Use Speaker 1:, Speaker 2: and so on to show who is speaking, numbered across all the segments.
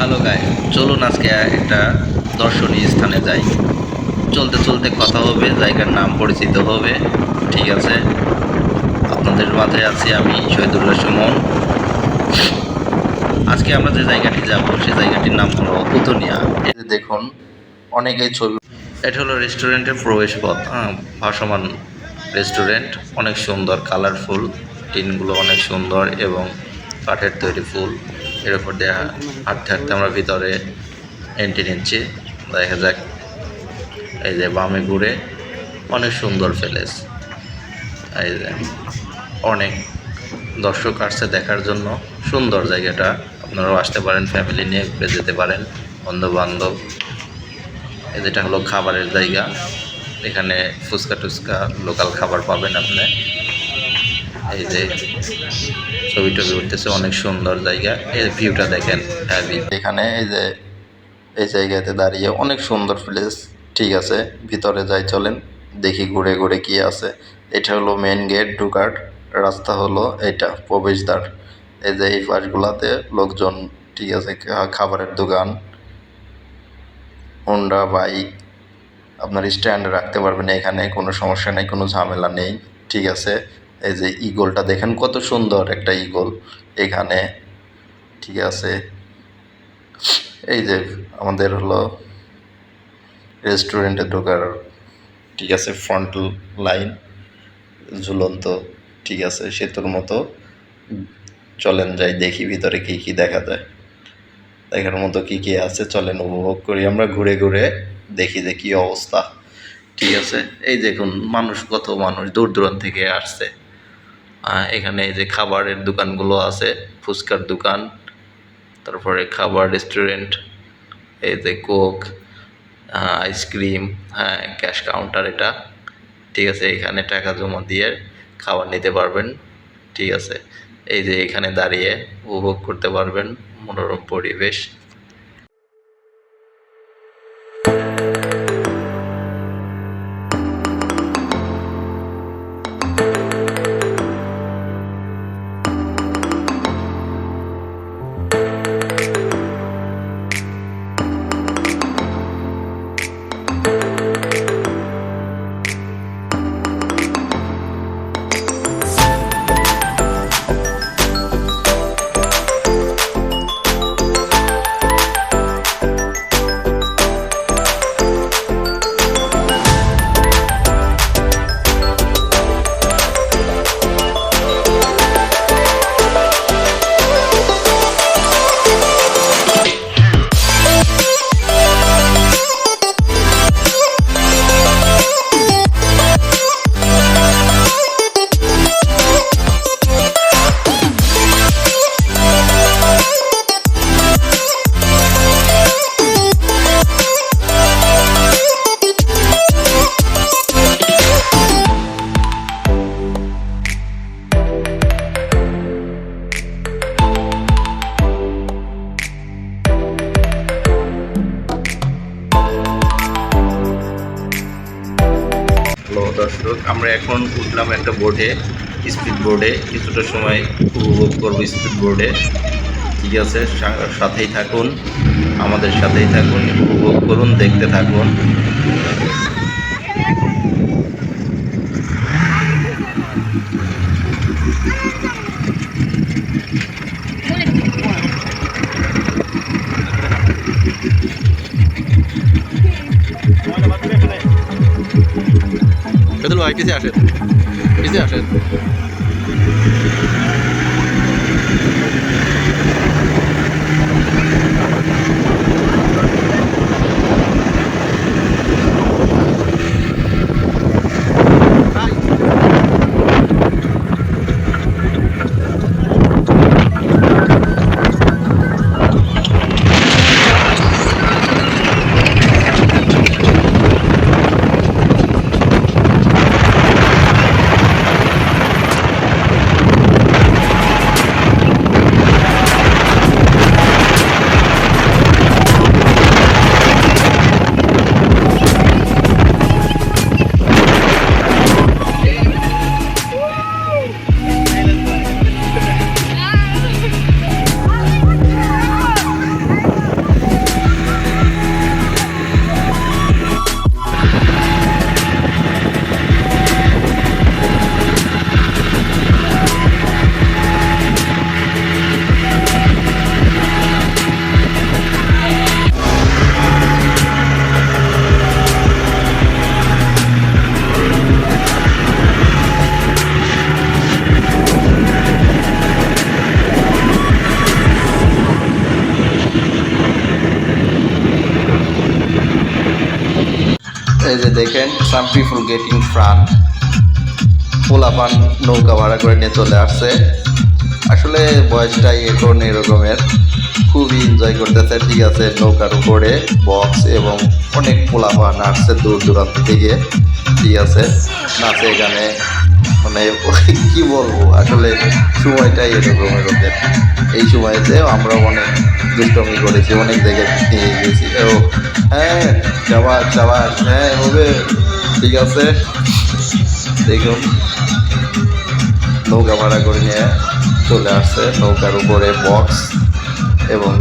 Speaker 1: Hello guy চলুন আজকে একটা দর্শনীয় স্থানে যাই। চলতে চলতে কথা হবে, জায়গার নাম পরিচিত হবে। ঠিক আছে? আপনাদের মাঝে আছি আমি শহীদুল্লাহ সুমন আজকে আমরা যে জায়গাটি যাব সেই জায়গাটির নাম হলো উতনিয়া। যে দেখুন, অনেকেই ছবি এটা হলো রেস্টুরেন্টের প্রবেশ পথ হ্যাঁ ভাসমান রেস্টুরেন্ট। অনেক সুন্দর, কালারফুল। টিনগুলো অনেক সুন্দর এবং কাঠের তৈরি ফুল। এর উপর দিয়ে হাঁটতে হাঁটতে আমরা ভিতরে এন্ট্রি নিচ্ছি। দেখা যাক। এই যে বামে ঘুরে অনেক সুন্দর প্যালেস এই যে অনেক দর্শক আসছে দেখার জন্য। সুন্দর জায়গাটা। আপনারাও আসতে পারেন ফ্যামিলি নিয়ে ঘুরে যেতে পারেন বন্ধু বান্ধব যেটা হলো খাবারের জায়গা। এখানে ফুচকা টুচকা লোকাল খাবার পাবেন আপনি। এই যে ছবি টবি উঠতেছে, অনেক সুন্দর জায়গা। এই ভিউটা দেখেন এখানে এই যে, এই জায়গাতে দাঁড়িয়ে অনেক সুন্দর প্লেস ঠিক আছে? ভিতরে যাই চলেন, দেখি ঘুরে ঘুরে কি আছে। এটা হলো মেন গেট ঢুকার রাস্তা হলো এটা, প্রবেশদ্বার। এই যে এই পাশগুলাতে লোকজন, ঠিক আছে খাবারের দোকান হোন্ডা বাইক আপনার স্ট্যান্ড রাখতে পারবেন। এখানে কোনো সমস্যা নেই, কোনো ঝামেলা নেই, ঠিক আছে? এই যে ইগলটা দেখেন কত সুন্দর একটা ইগল এখানে, ঠিক আছে। এই যে আমাদের হলো রেস্টুরেন্টে ঢোকার, ঠিক আছে ফ্রন্ট লাইন ঝুলন্ত, ঠিক আছে, সেতুর মতো। চলেন যাই, দেখি ভিতরে কি কি দেখা যায়। দেখার মতো কি কি আছে, চলেন উপভোগ করি। আমরা ঘুরে ঘুরে দেখি যে কী অবস্থা, ঠিক আছে। এই দেখুন, মানুষ কত মানুষ দূর দূরান্ত থেকে আসছে। এখানে এই যে খাবারের দোকানগুলো আছে, ফুচকার দোকান, তারপরে খাবার রেস্টুরেন্ট এই যে কোক আইসক্রিম হ্যাঁ ক্যাশ কাউন্টার এটা। ঠিক আছে, এখানে টাকা জমা দিয়ে খাবার নিতে পারবেন। ঠিক আছে, এই যে এখানে দাঁড়িয়ে উপভোগ করতে পারবেন মনোরম পরিবেশ। দর্শক, আমরা এখন উঠলাম একটা বোর্ডে স্পিড বোর্ডে কিছুটা সময় উপভোগ করব স্পিড বোর্ডে ঠিক আছে সাথেই থাকুন, আমাদের সাথেই থাকুন, উপভোগ করুন, দেখতে থাকুন।
Speaker 2: Thank ভাই Ну, Давай, кизяшит. Кизяшит.
Speaker 1: এই যে দেখেন সাম পিপুল গেটিং ফ্রান পোলাপান নৌকা ভাড়া করে নিয়ে চলে আসছে। আসলে বয়সটাই এখন এরকমের। খুবই এনজয় করতেছে, ঠিক আছে, নৌকার উপরে বক্স এবং অনেক পোলাপান আসছে দূর দূরান্ত থেকে, ঠিক আছে, নাচে, গানে। মানে কি বলব? আসলে সময়টাই এরকমের ওদের এই সময়তে আমরা অনেক দুষ্টমি করেছি, অনেক জায়গায় নিয়ে গেছি ও হ্যাঁ যাবার যাবার হ্যাঁ হবে। ঠিক আছে। দেখুন। নৌকা ভাড়া করে নিয়ে চলে আসছে। নৌকার উপরে বক্স এবং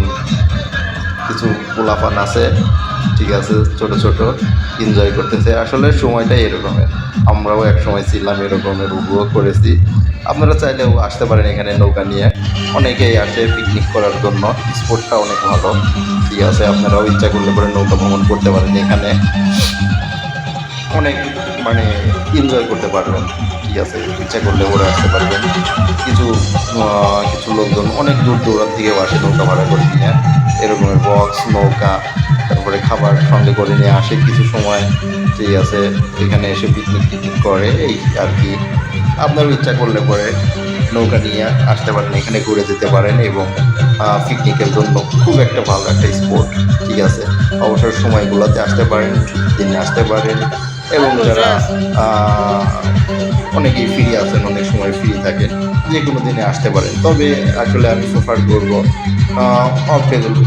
Speaker 1: কিছু পোলাপান আছে। ঠিক আছে, ছোট ছোট এনজয় করতেছে। আসলে সময়টাই এরকমের। আমরাও এক সময় ছিলাম এরকমের, উপভোগ করেছি। আপনারা চাইলেও আসতে পারেন এখানে নৌকা নিয়ে। অনেকেই আসে পিকনিক করার জন্য। স্পোর্টটা অনেক ভালো। ঠিক আছে, আপনারাও ইচ্ছা করলে পরে নৌকা ভ্রমণ করতে পারেন এখানে। অনেক মানে এনজয় করতে পারবেন। ঠিক আছে ইচ্ছা করলে ওরা আসতে পারবেন। কিছু কিছু লোকজন অনেক দূর দূরান্ত থেকে আসে, নৌকা ভাড়া করে নিয়ে। এরকমের বক্স নৌকা, তারপরে খাবার সঙ্গে করে নিয়ে আসে। কিছু সময় ঠিক আছে, এখানে এসে পিকনিক টিকনিক করে, এই আর কি। আপনারও ইচ্ছা করলে পরে নৌকা নিয়ে আসতে পারেন, এখানে ঘুরে যেতে পারেন এবং পিকনিকের জন্য খুব একটা ভালো একটা স্পোর্ট ঠিক আছে। অবসর সময়গুলোতে আসতে পারেন দিনে আসতে পারেন। এবং যারা অনেকেই ফ্রি আছেন অনেক সময় ফ্রি থাকেন যে কোনো দিনে আসতে পারেন। তবে আসলে আমি প্রেফার করব অফ ডেগুলো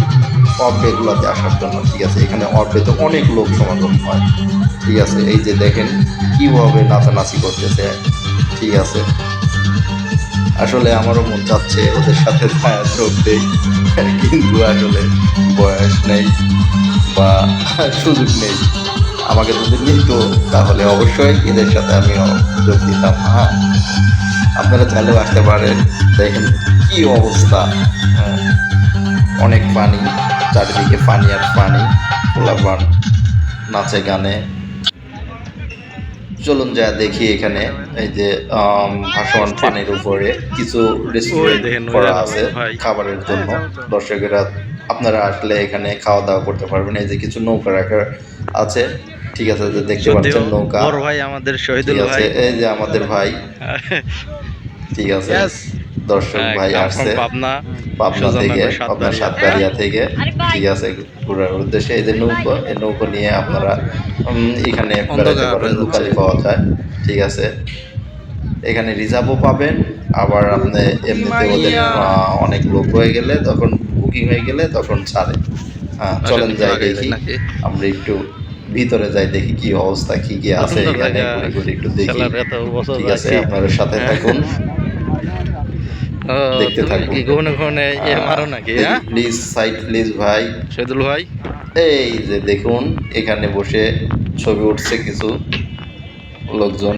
Speaker 1: অফ ডেগুলোতে আসার জন্য ঠিক আছে? এখানে অফ ডেতে অনেক লোক সমাগম হয় ঠিক আছে? এই যে দেখেন কীভাবে নাচানাচি করতেছে ঠিক আছে? আসলে আমারও মন চাচ্ছে ওদের সাথে ছায়া যোগ দেই কিন্তু আসলে বয়স নেই বা সুযোগ নেই। আমাকে যদি নিত তাহলে অবশ্যই এদের সাথে আমিও যোগ দিতাম। হ্যাঁ আপনারা চাইলেও আসতে পারেন। দেখেন কি অবস্থা। হ্যাঁ অনেক পানি চারিদিকে পানি আর পানি পোলাপান নাচে গানে। চলুন যা দেখি এখানে এই যে ভাসমান পানির উপরে কিছু রেস্টুরেন্ট করা আছে খাবারের জন্য। দর্শকেরা আপনারা আসলে এখানে খাওয়া দাওয়া করতে পারবেন। এই যে কিছু নৌকা রাখা আছে। ঠিক আছে যে দেখতে পাচ্ছেন নৌকা।
Speaker 2: বড় ভাই আমাদের শহীদুল ভাই।
Speaker 1: এই যে আমাদের ভাই। ঠিক আছে. দর্শক ভাই আসছে।
Speaker 2: পাবনা
Speaker 1: পাবনা থেকে আপনার সাতবাড়িয়া। থেকে। ঠিক আছে ঘোরার উদ্দেশ্যে এই যে নৌকো এই নৌকো নিয়ে আপনারা এখানে বেড়াতে পারেন লোকালি পাওয়া যায়। ঠিক আছে এখানে রিজার্ভও পাবেন। আবার আপনি এমনিতে ওদের আহ, অনেক লোক হয়ে গেলে তখন বুকিং হয়ে গেলে তখন ছাড়ে। হ্যাঁ চলেন যাই দেখি।
Speaker 2: নাকি?
Speaker 1: আমরা একটু ভিতরে যাই দেখি কি অবস্থা কি কি আছে
Speaker 2: আপনার
Speaker 1: এখানে একটু দেখি। ঠিক আছে। আপনারা সাথে থাকুন। দেখতে থাকুন।
Speaker 2: কি ঘুনে ঘুনে এ মারো নাকি হ্যাঁ?
Speaker 1: প্লিজ সাইড প্লিজ ভাই।
Speaker 2: শহীদুল ভাই।
Speaker 1: এই যে দেখুন এখানে বসে ছবি উঠছে কিছু লোকজন।